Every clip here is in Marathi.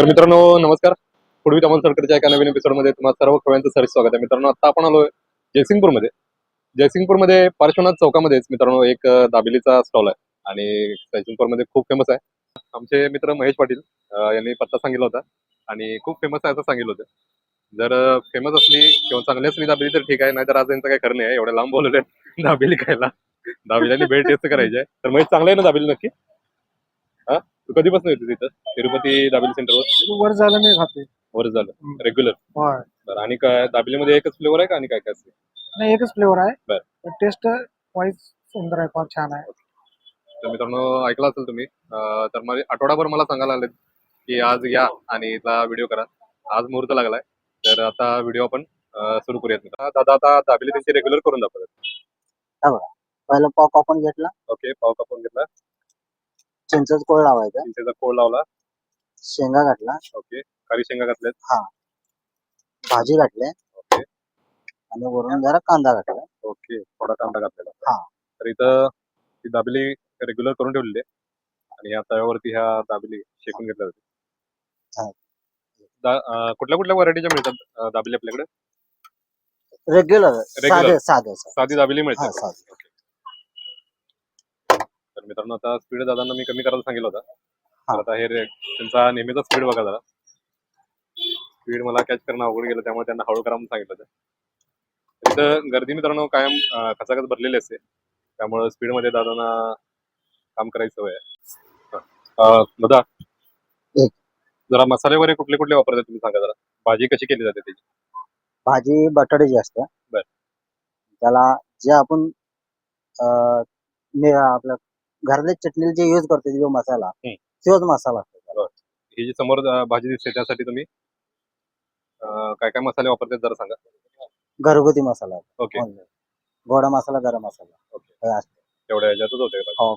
तर मित्रांनो नमस्कार. पूर्वी तमन सरकारच्या एका नवीन एपिसोडमध्ये तुम्हाला सर्व खव्यांचं सर स्वागत आहे. मित्रांनो आता आपण आलोय जयसिंगपूरमध्ये. जयसिंगपूरमध्ये पार्श्वनाथ चौकामध्येच मित्रांनो एक दाबिलीचा दाबेलीचा स्टॉल आहे आणि जयसिंगपूरमध्ये खूप फेमस आहे. आमचे मित्र महेश पाटील यांनी पत्ता सांगितला होता आणि खूप फेमस आहे असं सांगितलं होतं. जर फेमस असली किंवा चांगली असली दाबेली तर ठीक आहे नाहीतर आज यांचं काही खरं नाही आहे. एवढ्या लांब बोलवले दाबेली खायला. दाबेली भेट टेस्ट करायची आहे. तर महेश चांगलं आहे ना दाबेली नक्की? हा? तू कधीपासून येते तिथं? तिरुपती दाबेली सेंटरवर वर? झालं नाही खाते वर झालं. रेग्युलर होय. बरं आणि काय दाबेलीमध्ये एकच फ्लेवर आहे का आणि काय काय असते? नाही एकच फ्लेवर आहे. बर. टेस्ट वाईज सुंदर आहे फार छान आहे. तर मित्रांनो ऐकलं असेल तुम्ही अं, तर मला आठवडाभर मला सांगायला आले की आज या आणि इथला व्हिडिओ करा. आज मुहूर्त लागलाय. तर आता व्हिडिओ आपण सुरू करूयात मित्रांनो. दादा आता दाबेली त्यांची रेग्युलर करून दाखवतात. पहिला पाव कापून घेतला. ओके पाव कापून घेतला. चिंचच कोळ लावायचा. चिंचेचा कोळ लावला. शेंगा घातला. ओके. खारी शेंगा घातल्यात. भाजी घातली. ओके. आणि वरून जरा कांदा घातला. ओके. थोडा कांदा घातलेला. हा. तर इथं ती दाबेली रेग्युलर करून ठेवलेली आहे. आणि या तव्यावरती ह्या दाबेली शेकून घेतल्या हा. जाते कुठल्या कुठल्या व्हरायटीच्या मिळतात अं, दाबेली आपल्याकडे? Regular Regular. साधे साधे साधे. साधी दाबेली मिळते हा, साधी. तर मित्रांनो आता स्पीड दादांना मी कमी करायला सांगितलं होतं. हा. तर आता हे रे- त्यांचा नेहमीचा स्पीड बघा जरा. स्पीड मला कॅच करणं अवघड गेलं त्यामुळे त्यांना हळू करा म्हणून सांगितलं होतं. तिथं गर्दी मित्रांनो कायम अं, खचाखच भरलेली असते. त्यामुळं स्पीडमध्ये दादांना काम करायची सवय आहे. हा. अं, दादा. एक. जरा मसाले वगैरे कुठले कुठले वापरतात तुम्ही सांगा जरा. भाजी कशी केली जाते त्याची? भाजी बटाट्याची असते. बर. त्याला जे आपण अं, ने- आपलं घरातल्या चटणीला जे यूज करतो जो मसाला हम्म. तोच मसाला असतो त्याला. ही जी समोर अं, भाजी दिसते त्यासाठी तुम्ही अं, काय काय मसाले वापरतात जरा सांगा घरगुती मसाला ओके होय. गोडा मसाला गरम मसाला हे असतं. ह्याच्यातच होते भाजी. हो.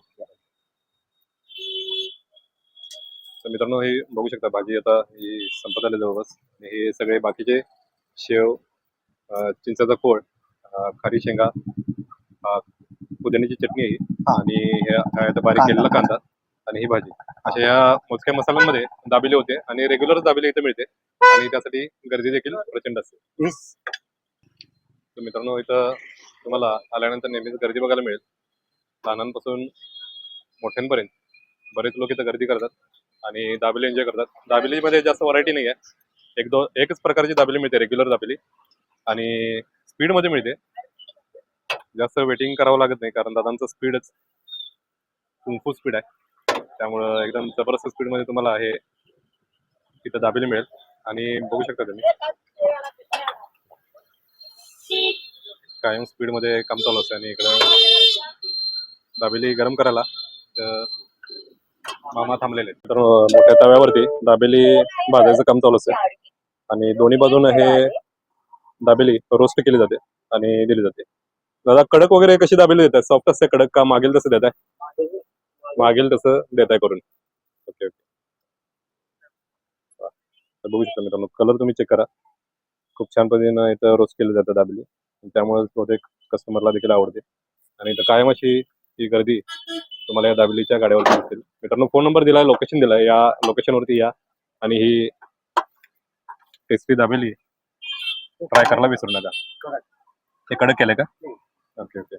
तर मित्रांनो हे बघू शकता भाजी आता ही संपत आली जवळपास आणि हे सगळे बाकीचे शेव अं, चिंचाचा अं, खारी शेंगा अं, पुदिन्याची चटणी आहे ही. हा. आणि ह्या आता बारीक. केलेला कांदा आणि ही भाजी. अशा या मोजक्या मसाल्यांमध्ये दाबेली होते आणि रेग्युलर दाबेली इथे मिळते. आणि त्यासाठी गर्दी देखील प्रचंड असते. तर मित्रांनो इथं तुम्हाला आल्यानंतर नेहमीच गर्दी बघायला मिळेल. लहानांपासून मोठ्यांपर्यंत बरेच लोक इथं गर्दी करतात आणि दाबेली एन्जॉय करतात. दाबेलीमध्ये जास्त व्हरायटी नाही आहे एक दो एकच प्रकारची दाबेली मिळते रेग्युलर दाबेली. आणि स्पीडमध्ये मिळते. जास्त वेटिंग करावं लागत नाही कारण दादांचं स्पीडच कुंफू स्पीड आहे. त्यामुळं एकदम जबरदस्त स्पीडमध्ये तुम्हाला हे तिथं दाबेली मिळेल. आणि बघू शकता तुम्ही. कायम स्पीडमध्ये काम चालू असतं आणि इकडं दाबेली गरम करायला तर मामा थांबलेले तर मोठ्या तव्यावरती दाबेली भाजायचं काम चालू असते आणि दोन्ही बाजून हे दाबेली रोस्ट केली जाते आणि दिली जाते. दादा कडक वगैरे कशी दाबेली देतात सॉफ्ट असते कडक का मागेल तसं देत आहे मागेल तसं देत आहे करून ओके ओके बघू शकता मित्रांनो कलर तुम्ही चेक करा. खूप छान पद्धतीनं इथं रोस्ट केली जातं दाबेली. त्यामुळे बहुतेक कस्टमरला देखील आवडते. आणि इथं कायम अशी ही गर्दी तुम्हाला या दाबेलीच्या गाड्यावरती दिसेल. मित्रांनो फोन नंबर दिला लोकेशन दिला या लोकेशनवरती या. आणि ही टेस्टी दाबेली ट्राय करायला विसरू नका. हे कडक केलंय का? Okay okay.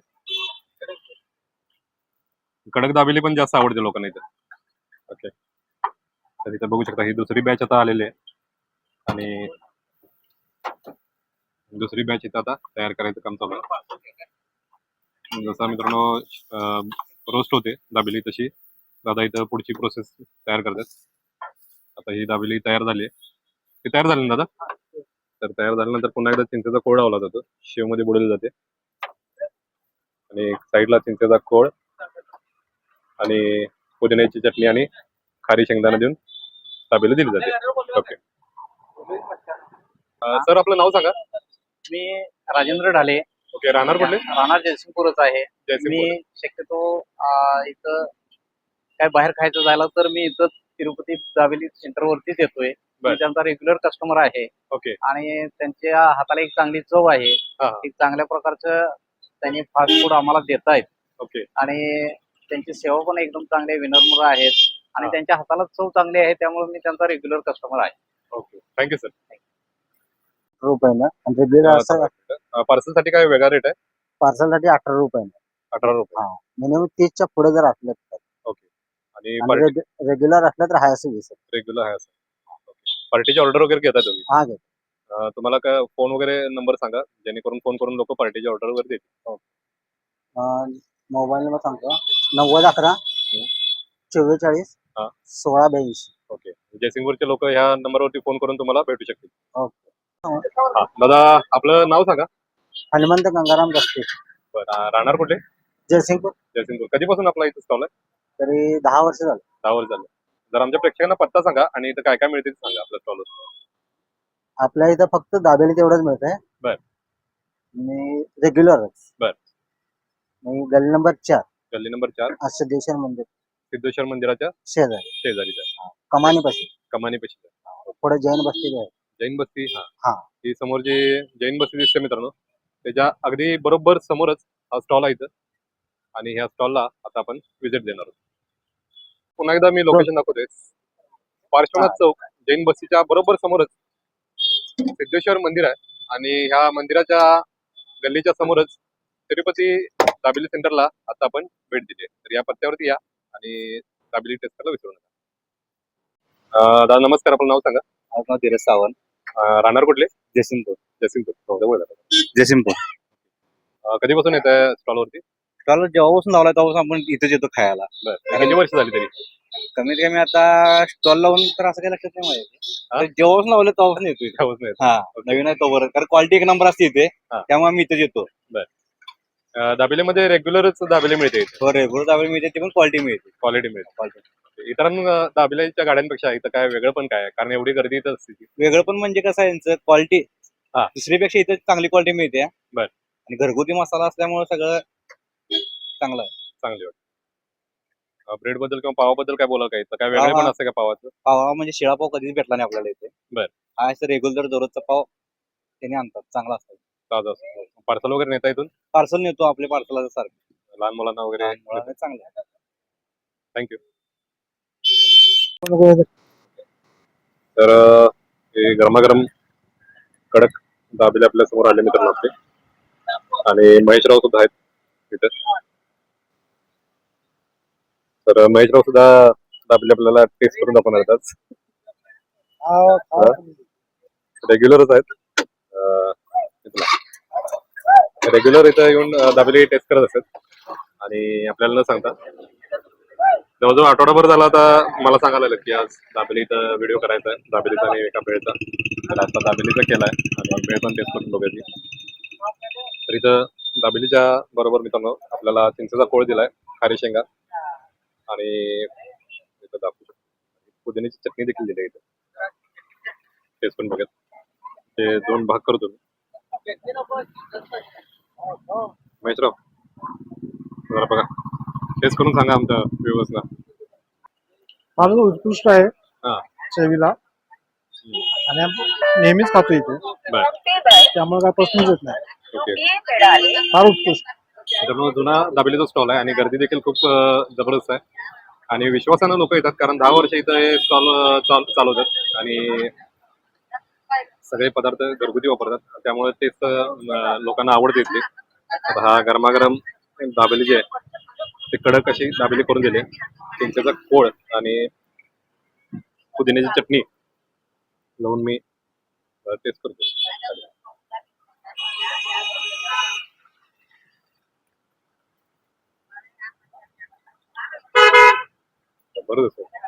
कडक दाबेली पण जास्त आवडते लोकांना इथं. ओके. तर इथं बघू शकता ही दुसरी बॅच आता आलेली आहे. आणि दुसरी बॅच इथं आता तयार करायचं काम चालू आहे. जसं मित्रांनो रोस्ट होते दाबेली तशी. दादा इथं पुढची प्रोसेस तयार करतात. आता ही दाबेली तयार झाली आहे. ती तयार झाली ना दादा? तर तयार झाल्यानंतर पुन्हा एकदा चिंचेचा कोळ लावला जातो. शेवमध्ये बुडवली जाते. आणि साईडला चिंचेचा कोळ आणि पुदिन्याची चटणी आणि खारी शेंगदाणा देऊन दाबेली दिली जाते. ओके. सर आपलं नाव सांगा. मी राजेंद्र ढाले. ओके राहणार कुठले? राहणार जयसिंगपूरच आहे. मी शक्यतो इथं काय बाहेर खायचं झालं तर मी इथं तिरुपती दाबेली सेंटर वरतीच येतोय त्यांचा रेग्युलर कस्टमर आहे. ओके. आणि त्यांच्या हाताला एक चांगली चव आहे. एक चांगल्या प्रकारचं त्यांनी फास्ट फूड आम्हाला देत आहेत ओके. आणि त्यांची सेवा पण एकदम चांगले विनम्र आहेत. आणि हा. त्यांच्या हाताला चव चांगली आहे त्यामुळे मी त्यांचा रेग्युलर कस्टमर आहे. ओके. थँक्यू सर रुपयानं आणि रेग्युलर असं पार्सलसाठी काय वेगळा रेट आहे? पार्सलसाठी अठरा रुपयानं अठरा रुपये. मिनिमम तीसच्या पुढे जर असलं तर. आणि आणि रेग्युलर असलं तर हाय असं वीस. रेग्युलर आहे असं. पार्टीची ऑर्डर वगैरे घेता तुम्ही? हा घे अं, तुम्हाला काय फोन वगैरे नंबर सांगा जेणेकरून फोन करून लोक पार्टीची ऑर्डर वगैरे देतील मोबाईल नंबर सांगतो. नव्वद अकरा चव्वेचाळीस हा. सोळा ब्याऐंशी. ओके. जयसिंगपूरचे लोक ह्या नंबरवरती फोन करून तुम्हाला भेटू शकतील. ओके. हा, दादा आपलं नाव सांगा. हनुमंत गंगाराम दस्ते बरं. अं, राहणार कुठे? जयसिंगपूर. जयसिंगपूर. कधीपासून आपला इथं स्टॉल आहे? तरी दहा वर्ष झालं. दहा वर्ष झालं. जर आमच्या प्रेक्षकांना पत्ता सांगा आणि इथं काय काय मिळतील सांगा आपल्या स्टॉलवर आपल्या इथं फक्त दाबेली तेवढंच मिळतंय. बर. आणि रेग्युलरच बर. आणि गल्ली नंबर चार. गल्ली नंबर चार. सिद्धेश्वर मंदिर. सिद्धेश्वर मंदिराच्या शेजारी. शेजारीच आहे. कमानीपाशी कमानी पेशी पुढे जैन बसलेली आहे. जैन बस्ती हा. हा. ही समोर जी जैन बस्ती दिसते मित्रांनो त्याच्या अगदी बरोबर समोरच हा स्टॉल आहे इथं. आणि ह्या स्टॉलला आता आपण व्हिजिट देणार आहोत. पुन्हा एकदा मी लोकेशन दाखवतोय. पार्श्वनाथ चौक जैन बस्तीच्या बरोबर समोरच सिद्धेश्वर मंदिर आहे. आणि ह्या मंदिराच्या गल्लीच्या समोरच तिरुपती दाबिली सेंटरला आता आपण भेट दिली. तर या पत्त्यावरती या आणि दाबिली टेस्ट करायला विसरू नका. दादा नमस्कार. आपलं नाव सांगा. माझं नाव धीरज सावंत. राहणार कुठले? जयसिंगपूर. जयसिंगपूर. जवळ आहे. जयसिंगपूर. कधीपासून येत आहे स्टॉलवरती? काल जेव्हापासून लावलाय तेव्हापासून आपण इथेच येतो खायला. बरं. किती वर्ष झाली तरी? कमीत कमी आता स्टॉल लावून तर असं काही लक्षात नाही हा? माहिती जेव्हापासून लावलं तेव्हापासून येतो इथे. हा नवीन आहे तोवर. कारण क्वालिटी एक नंबर असते इथे. हा. त्यामुळे आम्ही इथेच येतो. अं, दाबेलीमध्ये रेग्युलरच दाबेली मिळते इथे? रेग्युलर दाबेली मिळते ती पण क्वालिटी मिळते. क्वालिटी मिळते. इतरां दाबेलीच्या गाड्यांपेक्षा इथं काय वेगळं पण काय आहे? कारण एवढी गर्दी इथं असते ती. वेगळं पण म्हणजे कसं आहे यांचं क्वालिटी हा. दुसरीपेक्षा इथे चांगली क्वालिटी मिळते. बर. आणि घरगुती मसाला असल्यामुळे सगळं चांगलं आहे. चांगली वाटते. ब्रेडबद्दल किंवा पावाबद्दल काय बोला काय इथं काय वेगळं पण. असतं का पावाचं? पाव म्हणजे शिळा पाव कधीच भेटला नाही आपल्याला इथे. बर. हा असं रेग्युलर दररोजचा पाव त्याने आणतात. चांगला असतो. ताजा असतो. पार्सल वगैरे नेता इथून? पार्सल नेतो आपल्या पार्सलाचं सारखं. लहान मुलांना वगैरे चांगलं आहे. थँक्यू तर अं, हे गरमागरम कडक दाबेले आपल्यासमोर आले मित्रांनो आपले. आणि महेशराव सुद्धा आहेत तिथे तर महेशराव सुद्धा दाबेले आपल्याला टेस्ट करून दाखवणार आहेत रेग्युलरच आहेत. रेग्युलर इथं येऊन दाबेली टेस्ट करत असतात. आणि आपल्याला न सांगता जवळजवळ आठवडाभर झाला आता मला सांगायला लागलं की आज दाबेली इथं व्हिडिओ करायचा आहे. दाबेलीचा आणि एका भेळचा तर आता दाबेलीचा केलाय आणि भेळ पण टेस्ट करून बघायची तर इथं दाबेलीच्या बरोबर मित्रांनो आपल्याला चिंचेचा कोळ दिलाय. खारी शेंगा. आणि इथं दाखवू शकतो. पुदिन्याची चटणी देखील दिली आहे इथं. टेस्ट करून बघत ते दोन भाग करतो मी. महेशराव जरा बघा. टेस्ट करून सांगा आमच्या व्ह्युअर्सला माझं उत्कृष्ट आहे. हा. चवीला. आणि आम्ही नेहमीच खातो इथे. बर. त्यामुळे काय प्रश्नच येत नाही. ओके. फार उत्कृष्ट. त्याच्यामुळे जुना दाबेलीचा स्टॉल आहे आणि गर्दी देखील खूप जबरदस्त आहे. आणि विश्वासानं लोक येतात कारण दहा वर्ष इथं हे स्टॉल चालवतात. आणि सगळे पदार्थ घरगुती वापरतात. त्यामुळे तेच लोकांना आवडते इथली आता हा गरमागरम दाबेली जी आहे ते कडक अशी दाबेली करून दिली चिंचेचा कोळ आणि पुदिन्याची चटणी लावून मी टेस्ट करतो जबरदस्त आहे.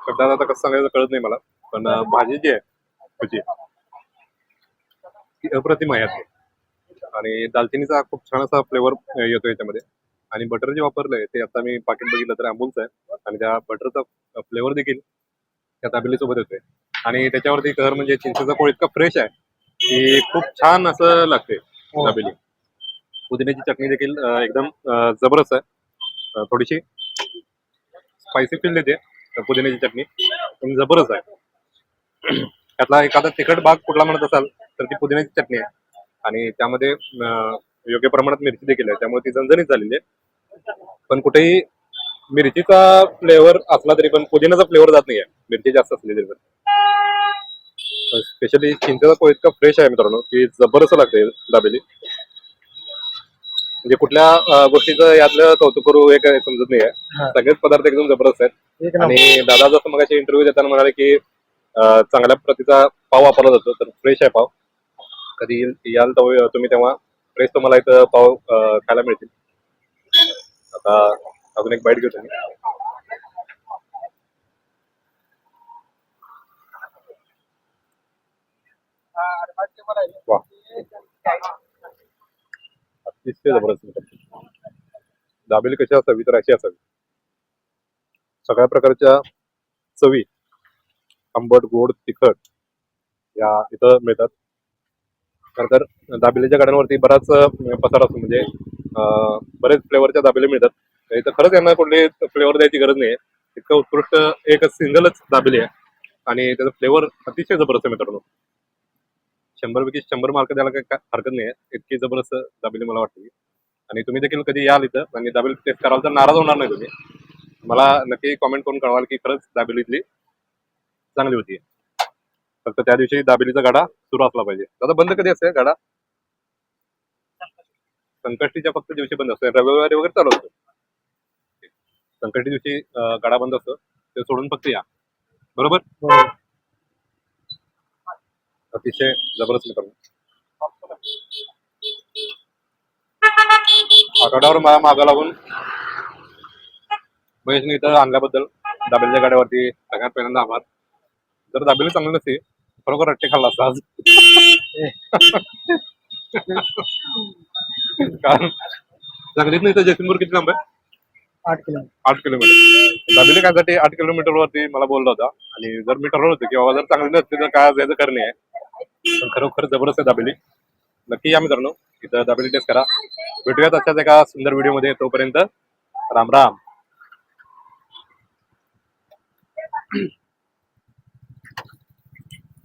शब्दात आता कसं सांगायचं कळत नाही मला पण भाजी जी आहे भजी ती अप्रतिम आहे आणि दालचिनीचा खूप छान असा फ्लेवर येतो याच्यामध्ये. आणि बटर जे वापरलंय ते आता मी पाकिट बघितलं तर अमूलचं आहे. आणि त्या बटरचा फ्लेवर देखील त्या दाबेली सोबत येतोय. आणि त्याच्यावरती घर म्हणजे चिंचेचा कोळ इतका फ्रेश आहे. की खूप छान असं लागते दाबेली. पुदिन्याची चटणी देखील एकदम जबरदस्त आहे. थोडीशी स्पायसी फील देते पुदिन्याची चटणी. पण जबरदस्त आहे. त्यातला एखादा तिखट भाग कुठला म्हणत असाल तर ती पुदिन्याची चटणी आहे. आणि त्यामध्ये योग्य प्रमाणात मिरची देखील आहे. त्यामुळे ती झणझणीत झालेली आहे. पण कुठेही मिरचीचा फ्लेवर असला तरी पण पुदिनाचा फ्लेवर जात नाही आहे मिरची जास्त असली तरी पण. स्पेशली चिंचेचा पोहे इतका फ्रेश आहे मित्रांनो की जबरदस्त लागते दाबेली. म्हणजे कुठल्या गोष्टीचं यातलं कौतुक करू हे काय समजत नाही आहे. सगळेच पदार्थ एकदम जबरदस्त आहेत. आणि दादा जसं मग इंटरव्ह्यू देताना म्हणाले की चांगल्या प्रतीचा पाव वापरला जातो तर फ्रेश आहे पाव. कधी याल तेव्हा तुम्ही तेव्हा फ्रेश तुम्हाला इथं पाव खायला मिळतील. आता अजून एक बाईट घेऊ तुम्ही वा अतिशय जबरदस्त दाबेली कशी असावी तर अशी असावी. सगळ्या प्रकारच्या चवी आंबट गोड तिखट या इथं मिळतात. खरं तर दाबेलीच्या गाड्यांवरती बराच पसार असतो. म्हणजे बरेच फ्लेवरच्या दाबेली मिळतात. इथं खरंच यांना कुठली फ्लेवर द्यायची गरज नाही इतकं उत्कृष्ट एक सिंगलच दाबेली आहे. आणि त्याचा फ्लेवर अतिशय जबरदस्त मित्रांनो. शंभरपैकी शंभर मार्क द्यायला काही हरकत नाही आहे इतकी जबरदस्त दाबेली मला वाटते. आणि तुम्ही देखील कधी याल इथं आणि दाबेली टेस्ट कराल तर नाराज होणार नाही तुम्ही. मला नक्की कॉमेंट करून कळवाल की खरंच दाबेली चांगली होती. फक्त त्या दिवशी दाबेलीचा गाडा सुरू असला पाहिजे. दादा बंद कधी असते गाडा? संकष्टीच्या फक्त दिवशी बंद असतो रविवारी वगैरे चालू असतो. संकष्टी दिवशी अं, गाडा बंद असतो. ते सोडून फक्त या. बरोबर. हो. अतिशय जबरदस्त मित्रांनो आठवड्यावर मला मागं लागून महेशने इथं आणल्याबद्दल दाबेलीच्या गाड्यावरती सगळ्यात पहिल्यांदा आभार. जर दाबेली चांगली नसती खरोखर रट्टे खाल्ला असता. आज कारण सांगलीत नाही तर जयसिंगपूर किती लांब आहे. आठ किलोमीटर. आठ किलोमीटर. दाबेली खायसाठी आठ किलोमीटर वरती मला बोलला होता. आणि जर मी ठरवलं होतं की बाबा जर चांगली नसते तर काय याचं करणे आहे पण खरोखर जबरदस्त आहे दाबेली. नक्की या मित्रांनो इथं दाबेली टेस्ट करा. भेटूयात अशाच एका सुंदर व्हिडिओमध्ये तोपर्यंत राम राम.